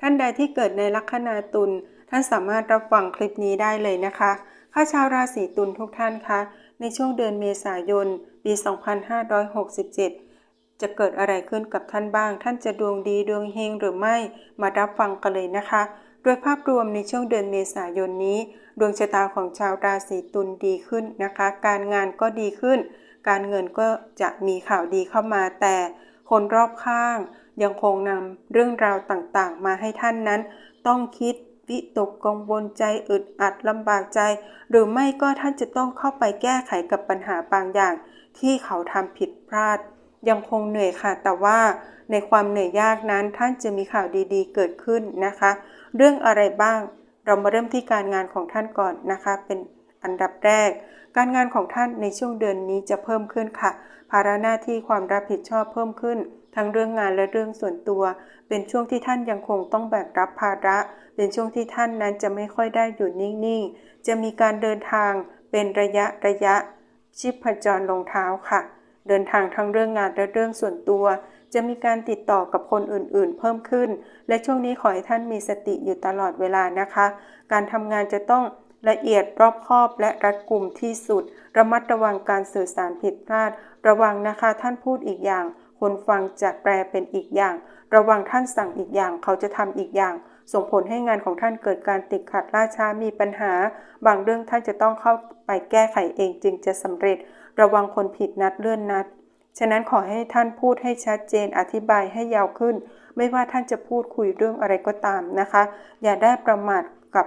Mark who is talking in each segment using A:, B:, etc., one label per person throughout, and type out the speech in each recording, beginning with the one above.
A: ท่านใดที่เกิดในลัคนาตุลท่านสามารถรับฟังคลิปนี้ได้เลยนะคะข้าชาวราศีตุลทุกท่านคะ ในช่วงเดือนเมษายน ปี 2567 จะเกิดอะไรขึ้นกับท่านบ้าง ท่านจะดวงดีดวงเฮงหรือไม่ มารับฟังกันเลยนะคะ โดยภาพรวมในช่วงเดือนเมษายนนี้ ดวงชะตาของชาวราศีตุลดีขึ้นนะคะ การงานก็ดีขึ้น การเงินก็จะมีข่าวดีเข้ามาแต่ คนรอบข้าง ยังคงนำเรื่องราวต่างๆ มาให้ท่านนั้น ต้องคิดวิตกกังวลใจอึดอัดลำบากใจ หรือไม่ก็ท่านจะต้องเข้าไปแก้ไขกับปัญหาบางอย่าง ที่เขาทำผิดพลาด ยังคงเหนื่อยค่ะ แต่ว่าในความเหนื่อยยากนั้นท่านจะมีข่าวดีๆ เกิดขึ้นนะคะ เรื่องอะไรบ้าง เรามาเริ่มที่การงานของท่านก่อนนะคะ เป็น อันดับแรก การงานของท่านในช่วงเดือนนี้จะเพิ่มขึ้นค่ะ ภาระหน้าที่ความรับผิดชอบเพิ่มขึ้น ทั้งเรื่องงานและเรื่องส่วนตัว เป็นช่วงที่ท่านยังคงต้องแบกรับภาระ เป็นช่วงที่ท่านนั้นจะไม่ค่อยได้อยู่นิ่งๆ จะมีการเดินทางเป็นระยะระยะ ชิพจรลงเท้าค่ะ เดินทางทั้งเรื่องงานและเรื่องส่วนตัวจะมีการติดต่อกับคนอื่นๆ เพิ่มขึ้น และช่วงนี้ขอให้ท่านมีสติอยู่ตลอดเวลานะคะ การทำงานจะต้อง ละเอียดรอบคอบและรัดกุมที่สุด ระมัดระวังการสื่อสารผิดพลาด ระวังนะคะท่านพูดอีกอย่าง คนฟังจะแปลเป็นอีกอย่าง ระวังท่านสั่งอีกอย่าง เขาจะทำอีกอย่าง ส่งผลให้งานของท่านเกิดการติดขัดล่าช้ามีปัญหา บางเรื่องท่านจะต้องเข้าไปแก้ไขเองจึงจะสำเร็จ ระวังคนผิดนัดเลื่อนนัด ฉะนั้นขอให้ท่านพูดให้ชัดเจนอธิบายให้ยาวขึ้น ไม่ว่าท่านจะพูดคุยเรื่องอะไรก็ตามนะคะ อย่าได้ประมาทกับ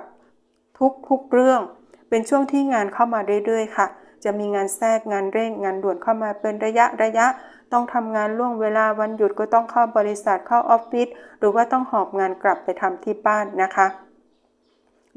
A: ทุกๆเรื่อง เป็นช่วงที่งานเข้ามาเรื่อยๆ ค่ะ จะมีงานแทรกงานเร่งงานด่วนเข้ามาเป็นระยะระยะ ต้องทำงานล่วงเวลาวันหยุดก็ต้องเข้าบริษัทเข้าออฟฟิศหรือว่าต้องหอบงานกลับไปทำที่บ้านนะคะ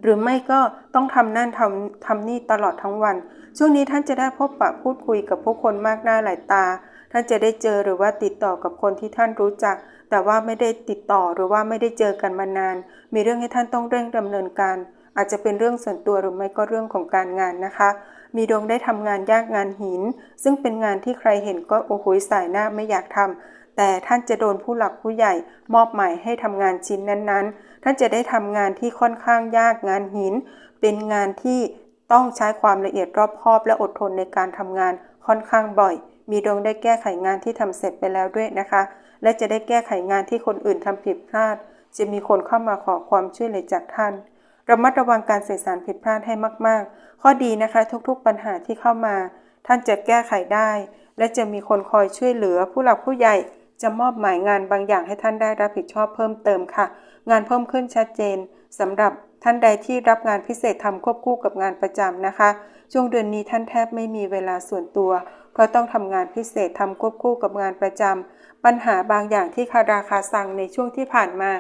A: หรือไม่ก็ต้องทำนั่นทำทำนี่ตลอดทั้งวัน ช่วงนี้ท่านจะได้พบปะพูดคุยกับผู้คนมากหน้าหลายตา ท่านจะได้เจอหรือว่าติดต่อกับคนที่ท่านรู้จัก แต่ว่าไม่ได้ติดต่อหรือว่าไม่ได้เจอกันมานาน มีเรื่องให้ท่านต้องเร่งดำเนินการ อาจจะเป็นเรื่องส่วนตัวหรือไม่ก็เรื่องของการงานนะคะ มีดวงได้ทำงานยากงานหิน ซึ่งเป็นงานที่ใครเห็นก็โอ้โหสายหน้าไม่อยากทำแต่ท่านจะโดนผู้หลักผู้ใหญ่ มอบหมายให้ทำงานชิ้นนั้นๆ ท่านจะได้ทำงานที่ค่อนข้างยากงานหิน เป็นงานที่ต้องใช้ความละเอียดรอบคอบและอดทนในการทำงานค่อนข้างบ่อย มีดวงได้แก้ไขงานที่ทำเสร็จไปแล้วด้วยนะคะ และจะได้แก้ไขงานที่คนอื่นทำผิดพลาด จะมีคนเข้ามาขอความช่วยเหลือจากท่าน ระมัดระวังการสื่อสารผิดพลาดให้มาก ๆ ข้อดีนะคะทุกๆปัญหาที่เข้ามา ท่านจะแก้ไขได้ และจะมีคนคอยช่วยเหลือ ผู้หลักผู้ใหญ่จะมอบหมายงานบางอย่างให้ท่านได้รับผิดชอบเพิ่มเติมค่ะ งานเพิ่มขึ้นชัดเจนสำหรับท่านใดที่รับงานพิเศษทำควบคู่กับงานประจำนะคะ ช่วงเดือนนี้ท่านแทบไม่มีเวลาส่วนตัว เพราะต้องทำงานพิเศษทำควบคู่กับงานประจำปัญหาบางอย่างที่คาราคาสั่งในช่วงที่ผ่านมา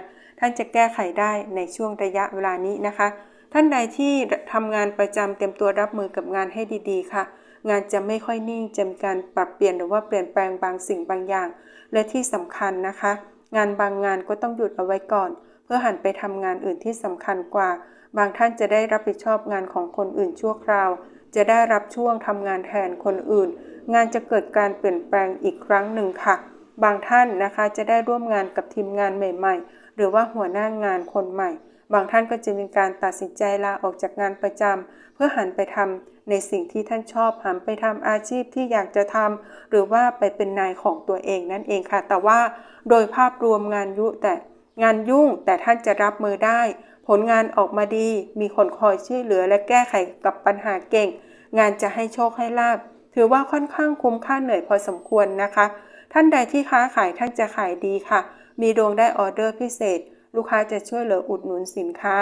A: ท่านจะแก้ไขได้ในช่วงระยะเวลานี้นะคะ ท่านใดที่ทำงานประจำเต็มตัวรับมือกับงานให้ดีๆ ค่ะ งานจะไม่ค่อยนิ่งจะมีการปรับเปลี่ยนหรือว่าเปลี่ยนแปลงบางสิ่งบางอย่าง และที่สำคัญนะคะ งานบางงานก็ต้องหยุดเอาไว้ก่อน เพื่อหันไปทำงานอื่นที่สำคัญกว่า บางท่านจะได้รับผิดชอบงานของคนอื่นชั่วคราว จะได้รับช่วงทำงานแทนคนอื่น งานจะเกิดการเปลี่ยนแปลงอีกครั้งหนึ่งค่ะบางท่านนะคะจะได้ร่วมงานกับทีมงานใหม่ ๆ หรือว่าหัวหน้างานคนใหม่ บางท่านก็จะมีการตัดสินใจลาออกจากงานประจำเพื่อหันไปทำในสิ่งที่ท่านชอบหันไปทำอาชีพที่อยากจะทำหรือว่าไปเป็นนายของตัวเองนั่นเองค่ะ แต่ว่าโดยภาพรวมงานยุแต่งานยุ่งแต่ท่านจะรับมือได้ ผลงานออกมาดี มีคนคอยช่วยเหลือและแก้ไขกับปัญหาเก่ง งานจะให้โชคให้ลาบถือว่าค่อนข้างคุ้มค่าเหนื่อยพอสมควรนะคะ ท่านใดที่ค้าขายท่านจะขายดีค่ะ มีดวงได้ออเดอร์พิเศษ ลูกค้าจะช่วยเหลืออุดหนุนสินค้า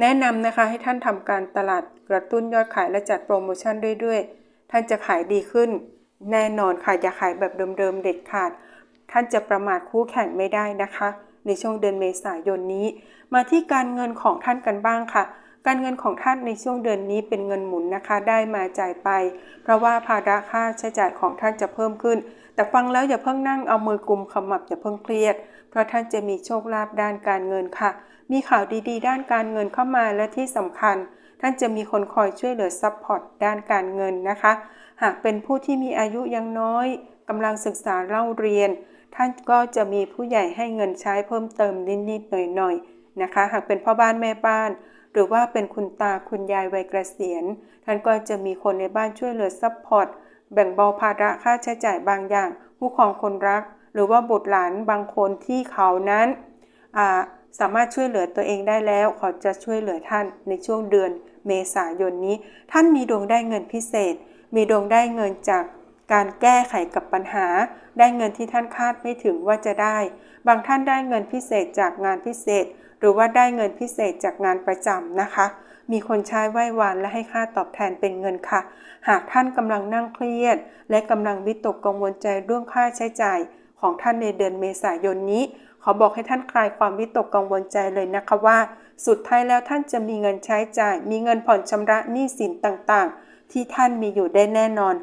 A: แนะนำนะคะให้ท่านทำการตลาดกระตุ้นยอดขายและจัดโปรโมชั่นเรื่อยๆ ท่านจะขายดีขึ้น แน่นอนค่ะอย่าขายแบบเดิมๆเด็ดขาด ท่านจะประมาทคู่แข่งไม่ได้นะคะ ในช่วงเดือนเมษายนนี้ มาที่การเงินของท่านกันบ้างค่ะ การเงินของท่านในช่วงเดือนนี้เป็นเงินหมุนนะคะ ได้มาจ่ายไป เพราะว่าภาระค่าใช้จ่ายของท่านจะเพิ่มขึ้น แต่ฟังแล้วอย่าเพิ่งนั่งเอามือกุมขมับอย่าเพิ่งเครียด เพราะท่านจะมีโชคลาภด้านการเงินค่ะ มีข่าวดีๆ ด้านการเงินเข้ามาและที่สำคัญ ท่านจะมีคนคอยช่วยเหลือซัพพอร์ตด้านการเงินนะคะ หากเป็นผู้ที่มีอายุยังน้อยกำลังศึกษาเล่าเรียน ท่านก็จะมีผู้ใหญ่ให้เงินใช้เพิ่มเติมนิดๆหน่อยๆนะคะ หากเป็นพ่อบ้านแม่บ้าน หรือว่าเป็นคุณตาคุณยายวัยเกษียณ ท่านก็จะมีคนในบ้านช่วยเหลือซัพพอร์ต แบ่งเบาภาระค่าใช้จ่ายบางอย่าง ผู้ครองคนรัก หรือว่าบุตรหลานบางคนที่เขานั้นสามารถช่วยเหลือตัวเองได้แล้วเขาจะช่วยเหลือท่านในช่วงเดือนเมษายนนี้ ท่านมีดวงได้เงินพิเศษ มีดวงได้เงินจากการแก้ไขกับปัญหา ได้เงินที่ท่านคาดไม่ถึงว่าจะได้ บางท่านได้เงินพิเศษจากงานพิเศษ หรือว่าได้เงินพิเศษจากงานประจำนะคะ มีคนใช้ไหว้วานและให้ค่าตอบแทนเป็นเงินค่ะ หากท่านกำลังนั่งเครียด และกำลังวิตกกังวลใจเรื่องค่าใช้จ่าย ของท่านในเดือนเมษายนนี้ ขอบอกให้ท่านคลายความวิตกกังวลใจเลยนะคะว่า สุดท้ายแล้วท่านจะมีเงินใช้จ่าย มีเงินผ่อนชำระหนี้สินต่างๆ ที่ท่านมีอยู่ได้แน่นอน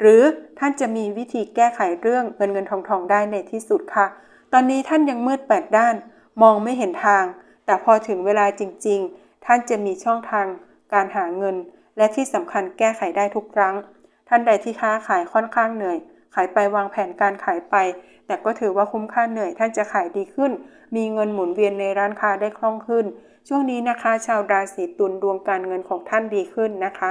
A: หรือท่านจะมีวิธีแก้ไขเรื่องเงินเงินทองทองได้ในที่สุดค่ะ ตอนนี้ท่านยังมืดแปดด้าน มองไม่เห็นทาง แต่พอถึงเวลาจริง ๆ ท่านจะมีช่องทางการหาเงิน และที่สำคัญแก้ไขได้ทุกครั้ง ท่านใดที่ค้าขายค่อนข้างเหนื่อย ขายไปวางแผนการขายไป แต่ก็ถือว่าคุ้มค่าเหนื่อย ท่านจะขายดีขึ้น มีเงินหมุนเวียนในร้านค้าได้คล่องขึ้น ช่วงนี้นะคะ ชาวราศีตุลดวงการเงินของท่านดีขึ้นนะคะ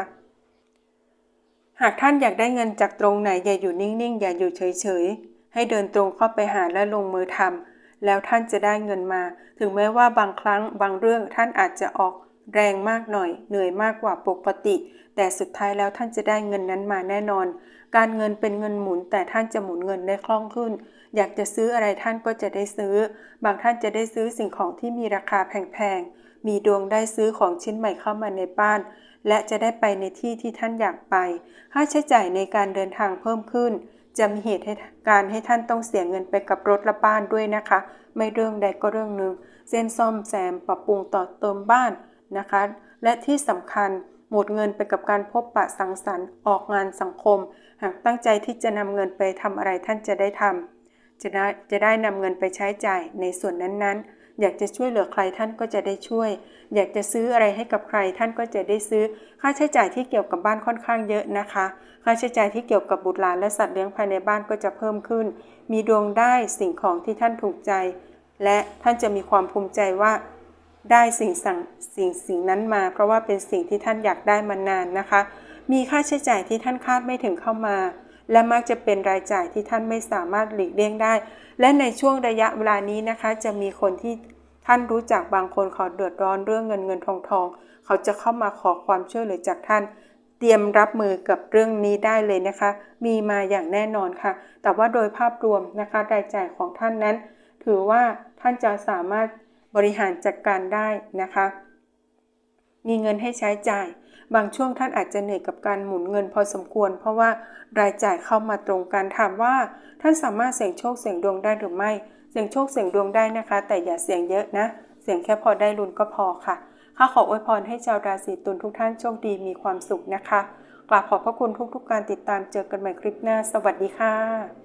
A: หากท่านอยากได้เงินจากตรงไหนอย่าอยู่นิ่งๆ อย่าอยู่เฉยๆ ให้เดินตรงเข้าไปหาและลงมือทำ แล้วท่านจะได้เงินมา ถึงแม้ว่าบางครั้งบางเรื่องท่านอาจจะออกแรงมากหน่อย เหนื่อยมากกว่าปกติ แต่สุดท้ายแล้วท่านจะได้เงินนั้นมาแน่นอน การเงินเป็นเงินหมุน แต่ท่านจะหมุนเงินได้คล่องขึ้น อยากจะซื้ออะไรท่านก็จะได้ซื้อ บางท่านจะได้ซื้อสิ่งของที่มีราคาแพงๆ มีดวงได้ซื้อของชิ้นใหม่เข้ามาในบ้าน และจะได้ไปในที่ที่ท่านอยากไป ค่าใช้จ่ายในการเดินทางเพิ่มขึ้น จะมีเหตุให้การให้ท่านต้องเสียเงินไปกับรถและบ้านด้วยนะคะ ไม่เรื่องใดก็เรื่องหนึ่งเส้นซ่อมแซมปรับปรุงต่อเติมบ้านนะคะ และที่สำคัญหมดเงินไปกับการพบปะสังสรรค์ออกงานสังคม หากตั้งใจที่จะนำเงินไปทำอะไรท่านจะได้ทำจะได้จะได้นำเงินไปใช้จ่ายในส่วนนั้นๆ อยากจะช่วยเหลือใครท่านก็จะได้ช่วย อยากจะซื้ออะไรให้กับใครท่านก็จะได้ซื้อ ค่าใช้จ่ายที่เกี่ยวกับบ้านค่อนข้างเยอะนะคะ ค่าใช้จ่ายที่เกี่ยวกับบุตรหลานและสัตว์เลี้ยงภายในบ้านก็จะเพิ่มขึ้น มีดวงได้สิ่งของที่ท่านถูกใจ และท่านจะมีความภูมิใจว่า ได้สิ่งสั่งสิ่งสิ่งนั้นมา เพราะว่าเป็นสิ่งที่ท่านอยากได้มานานนะคะ มีค่าใช้จ่ายที่ท่านคาดไม่ถึงเข้ามา และมักจะเป็นรายจ่ายที่ท่านไม่สามารถหลีกเลี่ยงได้ และในช่วงระยะเวลานี้นะคะ จะมีคนที่ท่านรู้จักบางคนเขาเดือดร้อนเรื่องเงินเงินทองทอง เขาจะเข้ามาขอความช่วยเหลือจากท่าน เตรียมรับมือกับเรื่องนี้ได้เลยนะคะ มีมาอย่างแน่นอนค่ะ แต่ว่าโดยภาพรวมนะคะรายจ่ายของท่านนั้น ถือว่าท่านจะสามารถบริหารจัดกการได้นะคะ มีเงินให้ใช้จ่าย บางช่วงท่านอาจจะเหนื่อยกับการหมุนเงินพอสมควร เพราะว่ารายจ่ายเข้ามาตรงกันถามว่า ท่านสามารถเสี่ยงโชคเสี่ยงดวงได้หรือไม่ เสี่ยงโชคเสี่ยงดวงได้นะคะ แต่อย่าเสี่ยงเยอะนะ เสี่ยงแค่พอได้ลุ้นก็พอค่ะข้าขออวยพรให้ชาวราศีตุลทุกท่านโชคดีมีความสุขนะคะกราบขอบพระคุณทุกๆการติดตามเจอกันใหม่คลิปหน้า สวัสดีค่ะ